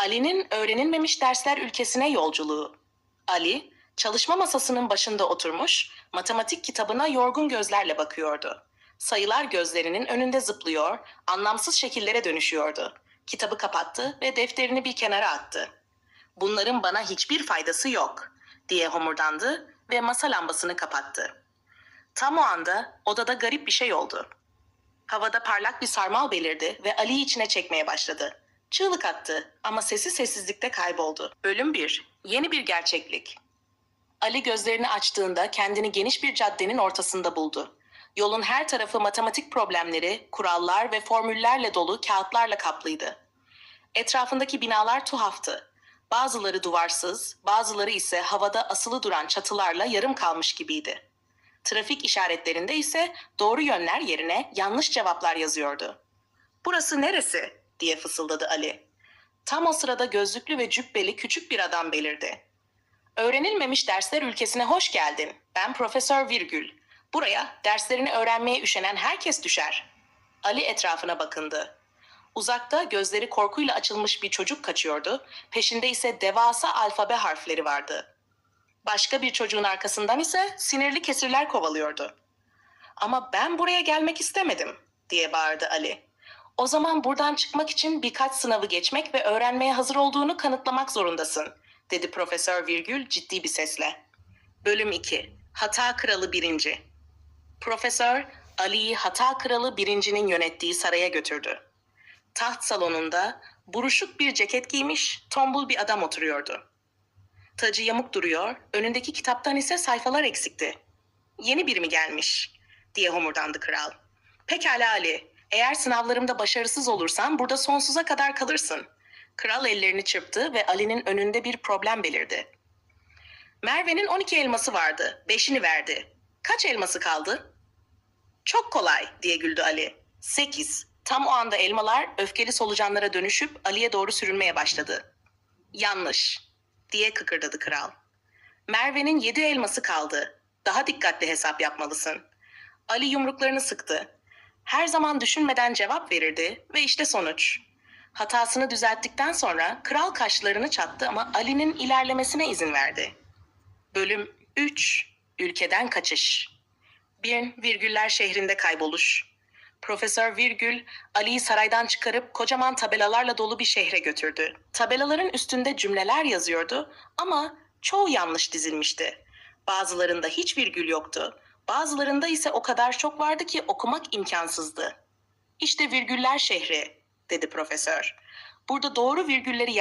Ali'nin öğrenilmemiş dersler ülkesine yolculuğu. Ali, çalışma masasının başında oturmuş, matematik kitabına yorgun gözlerle bakıyordu. Sayılar gözlerinin önünde zıplıyor, anlamsız şekillere dönüşüyordu. Kitabı kapattı ve defterini bir kenara attı. Bunların bana hiçbir faydası yok, diye homurdandı ve masa lambasını kapattı. Tam o anda odada garip bir şey oldu. Havada parlak bir sarmal belirdi ve Ali'yi içine çekmeye başladı. Çığlık attı ama sesi sessizlikte kayboldu. Bölüm 1. Yeni bir gerçeklik. Ali gözlerini açtığında kendini geniş bir caddenin ortasında buldu. Yolun her tarafı matematik problemleri, kurallar ve formüllerle dolu kağıtlarla kaplıydı. Etrafındaki binalar tuhaftı. Bazıları duvarsız, bazıları ise havada asılı duran çatılarla yarım kalmış gibiydi. Trafik işaretlerinde ise doğru yönler yerine yanlış cevaplar yazıyordu. Burası neresi? Diye fısıldadı Ali. Tam o sırada gözlüklü ve cübbeli küçük bir adam belirdi. Öğrenilmemiş dersler ülkesine hoş geldin. Ben Profesör Virgül. Buraya derslerini öğrenmeye üşenen herkes düşer. Ali etrafına bakındı. Uzakta gözleri korkuyla açılmış bir çocuk kaçıyordu. Peşinde ise devasa alfabe harfleri vardı. Başka bir çocuğun arkasından ise sinirli kesirler kovalıyordu. Ama ben buraya gelmek istemedim diye bağırdı Ali. O zaman buradan çıkmak için birkaç sınavı geçmek ve öğrenmeye hazır olduğunu kanıtlamak zorundasın, dedi Profesör Virgül ciddi bir sesle. Bölüm 2. Hata Kralı 1. Profesör Ali'yi Hata Kralı 1.'nin yönettiği saraya götürdü. Taht salonunda buruşuk bir ceket giymiş, tombul bir adam oturuyordu. Tacı yamuk duruyor, önündeki kitaptan ise sayfalar eksikti. Yeni biri mi gelmiş? diye homurdandı kral. Pekala Ali, eğer sınavlarımda başarısız olursan burada sonsuza kadar kalırsın. Kral ellerini çırptı ve Ali'nin önünde bir problem belirdi. Merve'nin 12 elması vardı, beşini verdi. Kaç elması kaldı? Çok kolay diye güldü Ali. 8. Tam o anda elmalar öfkeli solucanlara dönüşüp Ali'ye doğru sürünmeye başladı. Yanlış diye kıkırdadı kral. Merve'nin yedi elması kaldı. Daha dikkatli hesap yapmalısın. Ali yumruklarını sıktı. Her zaman düşünmeden cevap verirdi ve işte sonuç. Hatasını düzelttikten sonra kral kaşlarını çattı ama Ali'nin ilerlemesine izin verdi. Bölüm 3 Ülkeden Kaçış 1. Virgüller şehrinde kayboluş. Profesör Virgül, Ali'yi saraydan çıkarıp kocaman tabelalarla dolu bir şehre götürdü. Tabelaların üstünde cümleler yazıyordu ama çoğu yanlış dizilmişti. Bazılarında hiç virgül yoktu. Bazılarında ise o kadar çok vardı ki okumak imkansızdı. İşte virgüller şehri, dedi profesör. Burada doğru virgülleri yer